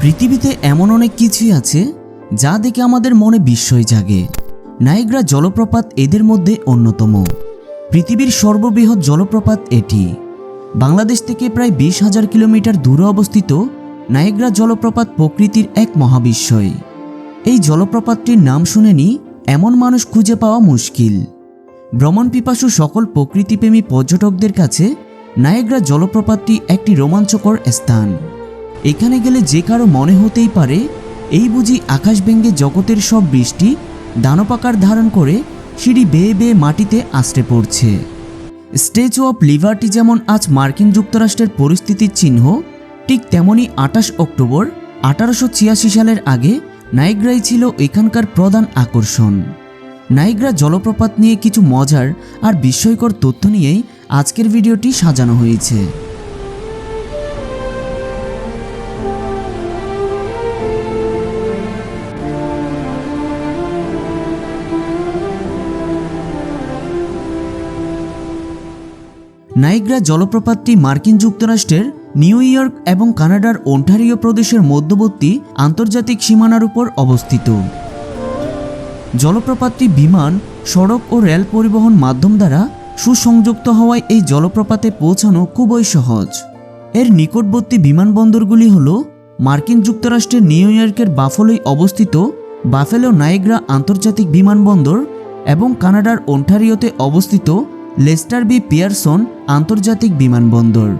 পৃথিবীতে এমন অনেক কিছুই আছে যা দেখে আমাদের মনে বিস্ময় জাগে। নাইগ্রা জলপ্রপাত এদের মধ্যে অন্যতম। পৃথিবীর সর্ববৃহৎ জলপ্রপাত এটি। বাংলাদেশ থেকে প্রায় বিশ হাজার কিলোমিটার দূরে অবস্থিত নাইগ্রা জলপ্রপাত প্রকৃতির এক মহাবিস্ময়। এই জলপ্রপাতটির নাম শুনেনি এমন মানুষ খুঁজে পাওয়া মুশকিল। ভ্রমণ পিপাসু সকল প্রকৃতিপ্রেমী পর্যটকদের কাছে নায়েগ্রা জলপ্রপাতটি একটি রোমাঞ্চকর স্থান। এখানে গেলে যে কারও মনে হতেই পারে, এই বুঝি আকাশ ভেঙ্গে জগতের সব বৃষ্টি দানপাকার ধারণ করে সিঁড়ি বেয়ে বেয়ে মাটিতে আশ্রে পড়ছে। স্ট্যাচু অফ লিবার্টি যেমন আজ মার্কিন যুক্তরাষ্ট্রের পরিস্থিতির চিহ্ন, ঠিক তেমনি আঠাশ অক্টোবর আঠারোশো ছিয়াশি সালের আগে নাইগ্রাই ছিল এখানকার প্রধান আকর্ষণ। নাইগ্রা জলপ্রপাত নিয়ে কিছু মজার আর বিস্ময়কর তথ্য নিয়েই আজকের ভিডিওটি সাজানো হয়েছে। নাইগ্রা জলপ্রপাতটি মার্কিন যুক্তরাষ্ট্রের, নিউ ইয়র্ক এবং কানাডার ওন্টারিও প্রদেশের মধ্যবর্তী আন্তর্জাতিক সীমানার উপর অবস্থিত। জলপ্রপাতটি বিমান, সড়ক ও রেল পরিবহন মাধ্যম দ্বারা সুসংযুক্ত হওয়ায় এই জলপ্রপাতে পৌঁছানো খুবই সহজ। এর নিকটবর্তী বিমানবন্দরগুলি হল মার্কিন যুক্তরাষ্ট্রের নিউ ইয়র্কের বাফলোয় অবস্থিত বাফেলো নাইগ্রা আন্তর্জাতিক বিমানবন্দর এবং কানাডার ওন্টারিওতে অবস্থিত লেস্টার বি পিয়ারসন আন্তর্জাতিক বিমানবন্দর।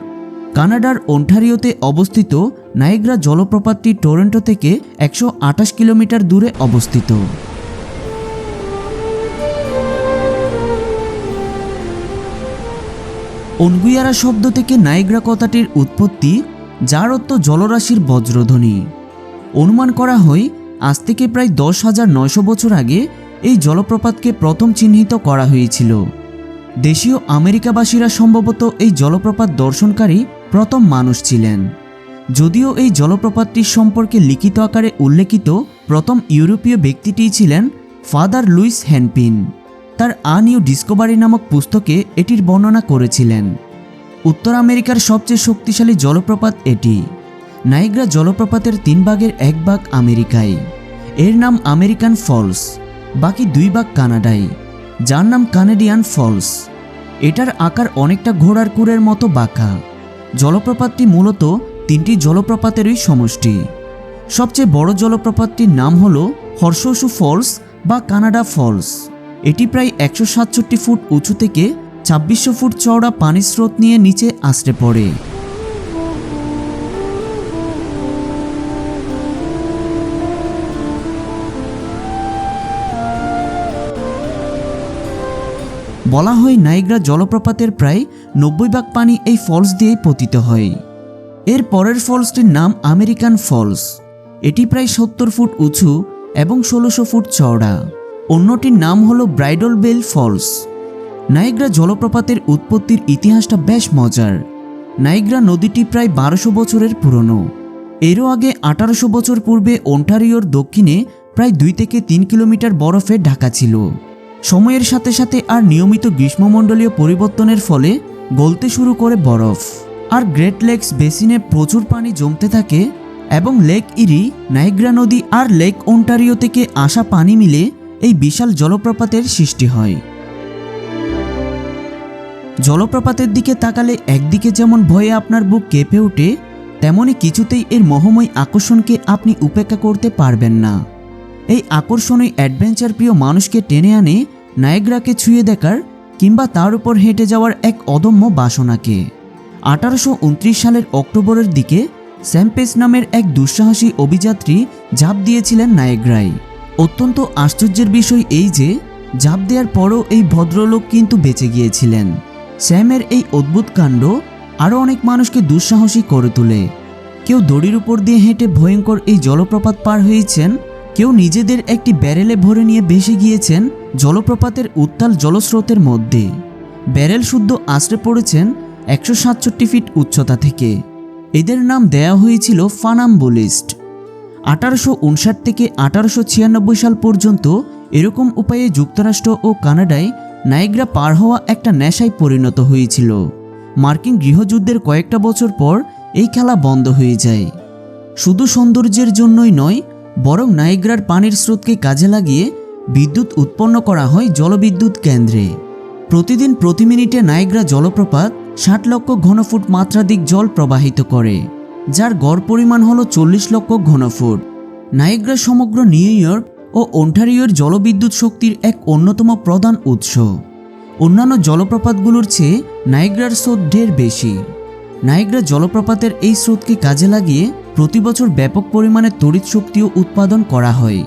কানাডার ওন্টারিওতে অবস্থিত নাইগ্রা জলপ্রপাতটি টরন্টো থেকে একশো আঠাশ কিলোমিটার দূরে অবস্থিত। অনগুয়ারা শব্দ থেকে নাইগ্রা কথাটির উৎপত্তি যার অর্থ জলরাশির বজ্রধ্বনি। অনুমান করা হয়, আজ থেকে প্রায় দশ হাজার নয়শো বছর আগে এই জলপ্রপাতকে প্রথম চিহ্নিত করা হয়েছিল। দেশীয় আমেরিকাবাসীরা সম্ভবত এই জলপ্রপাত দর্শনকারী প্রথম মানুষ ছিলেন। যদিও এই জলপ্রপাতটির সম্পর্কে লিখিত আকারে উল্লেখিত প্রথম ইউরোপীয় ব্যক্তিটিই ছিলেন ফাদার লুইস হ্যানপিন তার আ নিউ ডিসকভারি নামক পুস্তকে এটির বর্ণনা করেছিলেন। উত্তর আমেরিকার সবচেয়ে শক্তিশালী জলপ্রপাত এটি। নাইগ্রা জলপ্রপাতের তিন ভাগের এক ভাগ আমেরিকায়। এর নাম আমেরিকান ফলস, বাকি দুই ভাগ কানাডায়। যার নাম কানাডিয়ান ফলস এটার আকার অনেকটা ঘোড়ার কুড়ের মতো বাঁকা। জলপ্রপাতটি মূলত তিনটি জলপ্রপাতেরই সমষ্টি। সবচেয়ে বড় জলপ্রপাতটির নাম হল হর্ষসু ফলস বা কানাডা ফলস। এটি প্রায় একশো সাতষট্টি ফুট উঁচু থেকে ছাব্বিশশো ফুট চওড়া পানির স্রোত নিয়ে নিচে আশ্রে পড়ে। বলা হয় নাইগ্রা জলপ্রপাতের প্রায় নব্বই ভাগ পানি এই ফলস দিয়েই পতিত হয়। এর পরের ফলসটির নাম আমেরিকান ফলস। এটি প্রায় সত্তর ফুট উঁচু এবং ষোলোশো ফুট চওড়া। অন্যটির নাম হলো ব্রাইডল বেল ফলস। নাইগ্রা জলপ্রপাতের উৎপত্তির ইতিহাসটা বেশ মজার। নাইগ্রা নদীটি প্রায় বারোশো বছরের পুরনো। এরও আগে আঠারোশো বছর পূর্বে ওন্টারিওর দক্ষিণে প্রায় দুই থেকে তিন কিলোমিটার বরফে ঢাকা ছিল। সময়ের সাথে সাথে আর নিয়মিত গ্রীষ্মমণ্ডলীয় পরিবর্তনের ফলে গলতে শুরু করে বরফ। আর গ্রেট লেকস বেসিনে প্রচুর পানি জমতে থাকে এবং লেক ইরি, নাইগ্রা নদী আর লেক ওন্টারিও থেকে আসা পানি মিলে এই বিশাল জলপ্রপাতের সৃষ্টি হয়। জলপ্রপাতের দিকে তাকালে একদিকে যেমন ভয়ে আপনার বুক কেঁপে ওঠে, তেমনি কিছুতেই এর মহময় আকর্ষণকে আপনি উপেক্ষা করতে পারবেন না। এই আকর্ষণই অ্যাডভেঞ্চার প্রিয় মানুষকে টেনে আনে নায়গ্রাকে ছুঁয়ে দেখার কিংবা তার উপর হেঁটে যাওয়ার এক অদম্য বাসনাকে। আঠারোশো উনত্রিশ সালের অক্টোবরের দিকে স্যাম্পেস নামের এক দুঃসাহসী অভিযাত্রী ঝাঁপ দিয়েছিলেন নায়েগ্রায় অত্যন্ত আশ্চর্যের বিষয় এই যে, ঝাঁপ দেওয়ার পরও এই ভদ্রলোক কিন্তু বেঁচে গিয়েছিলেন। স্যামের এই অদ্ভুত কাণ্ড আরও অনেক মানুষকে দুঃসাহসী করে তোলে। কেউ দড়ির উপর দিয়ে হেঁটে ভয়ঙ্কর এই জলপ্রপাত পার হয়েছেন কেউ নিজেদের একটি ব্যারেলে ভরে নিয়ে ভেসে গিয়েছেন জলপ্রপাতের উত্তাল জলস্রোতের মধ্যে। ব্যারেল শুদ্ধ আশ্রে পড়েছেন একশো সাতষট্টি ফিট উচ্চতা থেকে। এদের নাম দেয়া হয়েছিল ফানাম্বুলিস্ট। আঠারোশো উনষাট থেকে আঠারোশো ছিয়ানব্বই সাল পর্যন্ত এরকম উপায়ে যুক্তরাষ্ট্র ও কানাডায় নাইগ্রা পার হওয়া একটা নেশায় পরিণত হয়েছিল। মার্কিন গৃহযুদ্ধের কয়েকটা বছর পর এই খেলা বন্ধ হয়ে যায়। শুধু সৌন্দর্যের জন্যই নয় বরং নাইগ্রার পানির স্রোতকে কাজে লাগিয়ে বিদ্যুৎ উৎপন্ন করা হয় জলবিদ্যুৎ কেন্দ্রে। প্রতিদিন প্রতি মিনিটে নাইগ্রা জলপ্রপাত ষাট লক্ষ ঘনফুট মাত্রাধিক জল প্রবাহিত করে, যার গড় পরিমাণ হল চল্লিশ লক্ষ ঘনফুট। নাইগ্রা সমগ্র নিউ ইয়র্ক ও ওন্টারিওর জলবিদ্যুৎ শক্তির এক অন্যতম প্রধান উৎস। অন্যান্য জলপ্রপাতগুলোর চেয়ে নাইগ্রার স্রোত ঢের বেশি। নাইগ্রা জলপ্রপাতের এই স্রোতকে কাজে লাগিয়ে প্রতি বছর ব্যাপক পরিমাণে তড়িৎ শক্তিও উৎপাদন করা হয়।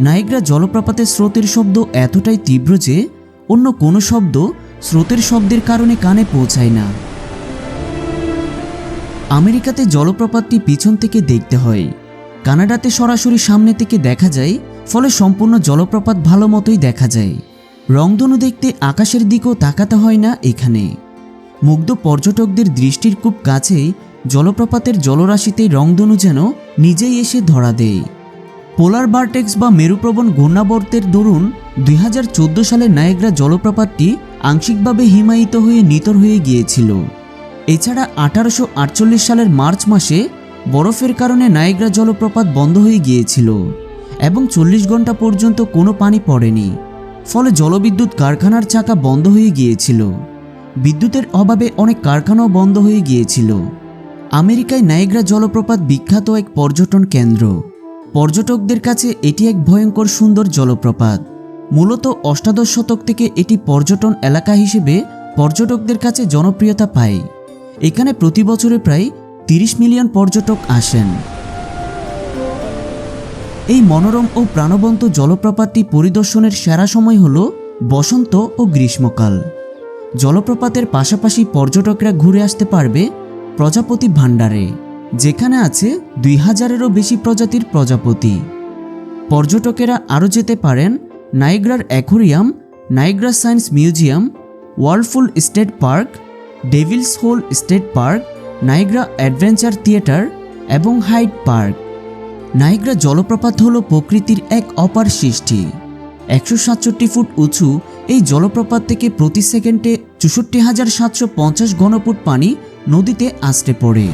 নাইগ্রা জলপ্রপাতের স্রোতের শব্দ এতটাই তীব্র যে, অন্য কোনো শব্দ স্রোতের শব্দের কারণে কানে পৌঁছায় না। আমেরিকাতে জলপ্রপাতটি পিছন থেকে দেখতে হয়। কানাডাতে সরাসরি সামনে থেকে দেখা যায়, ফলে সম্পূর্ণ জলপ্রপাত ভালো মতোই দেখা যায়। রংধনু দেখতে আকাশের দিকেও তাকাতে হয় না এখানে। মুগ্ধ পর্যটকদের দৃষ্টির খুব কাছেই জলপ্রপাতের জলরাশিতে রংধনু যেন নিজেই এসে ধরা দেয়। পোলার বার্টেক্স বা মেরুপ্রবণ ঘূর্ণাবর্তের দরুন দুই হাজার চোদ্দ সালে নায়েগ্রা জলপ্রপাতটি আংশিকভাবে হিমায়িত হয়ে নিতর হয়ে গিয়েছিল। এছাড়া আঠারোশো আটচল্লিশ সালের মার্চ মাসে বরফের কারণে নায়েগ্রা জলপ্রপাত বন্ধ হয়ে গিয়েছিল এবং চল্লিশ ঘণ্টা পর্যন্ত কোনো পানি পড়েনি। ফলে জলবিদ্যুৎ কারখানার চাকা বন্ধ হয়ে গিয়েছিল। বিদ্যুতের অভাবে অনেক কারখানাও বন্ধ হয়ে গিয়েছিল। আমেরিকায় নায়েগ্রা জলপ্রপাত বিখ্যাত এক পর্যটন কেন্দ্র। পর্যটকদের কাছে এটি এক ভয়ঙ্কর সুন্দর জলপ্রপাত। মূলত অষ্টাদশ শতক থেকে এটি পর্যটন এলাকা হিসেবে পর্যটকদের কাছে জনপ্রিয়তা পায়। এখানে প্রতি বছরে প্রায় তিরিশ মিলিয়ন পর্যটক আসেন। এই মনোরম ও প্রাণবন্ত জলপ্রপাতটি পরিদর্শনের সেরা সময় হল বসন্ত ও গ্রীষ্মকাল। জলপ্রপাতের পাশাপাশি পর্যটকরা ঘুরে আসতে পারবে প্রজাপতি ভাণ্ডারে, যেখানে আছে দুই হাজারেরও বেশি প্রজাতির প্রজাপতি। পর্যটকেরা আরও যেতে পারেন নাইগ্রার aquarium, Niagara science museum whirlpool state park, devil's hole state park, Niagara adventure theatre এবং হাইট পার্ক। নাইগ্রা জলপ্রপাত হল প্রকৃতির এক অপার সৃষ্টি। একশো সাতষট্টি ফুট উঁচু এই জলপ্রপাত থেকে প্রতি সেকেন্ডে চৌষট্টি হাজার সাতশো পঞ্চাশ ঘনফুট পানি নদীতে আছড়ে পড়ে।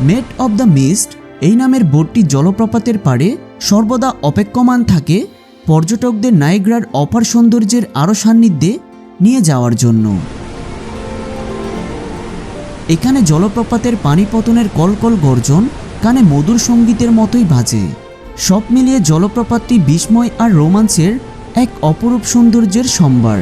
মেট অব দ্য মিস্ট এই নামের বোটটি জলপ্রপাতের পাড়ে সর্বদা অপেক্ষমান থাকে পর্যটকদের নাইগ্রার অপার সৌন্দর্যের আরও সান্নিধ্যে নিয়ে যাওয়ার জন্য। এখানে জলপ্রপাতের পানি পতনের কলকল গর্জন কানে মধুর সঙ্গীতের মতোই বাজে। সব মিলিয়ে জলপ্রপাতটি বিস্ময় আর রোমাঞ্চের এক অপরূপ সৌন্দর্যের সম্ভার।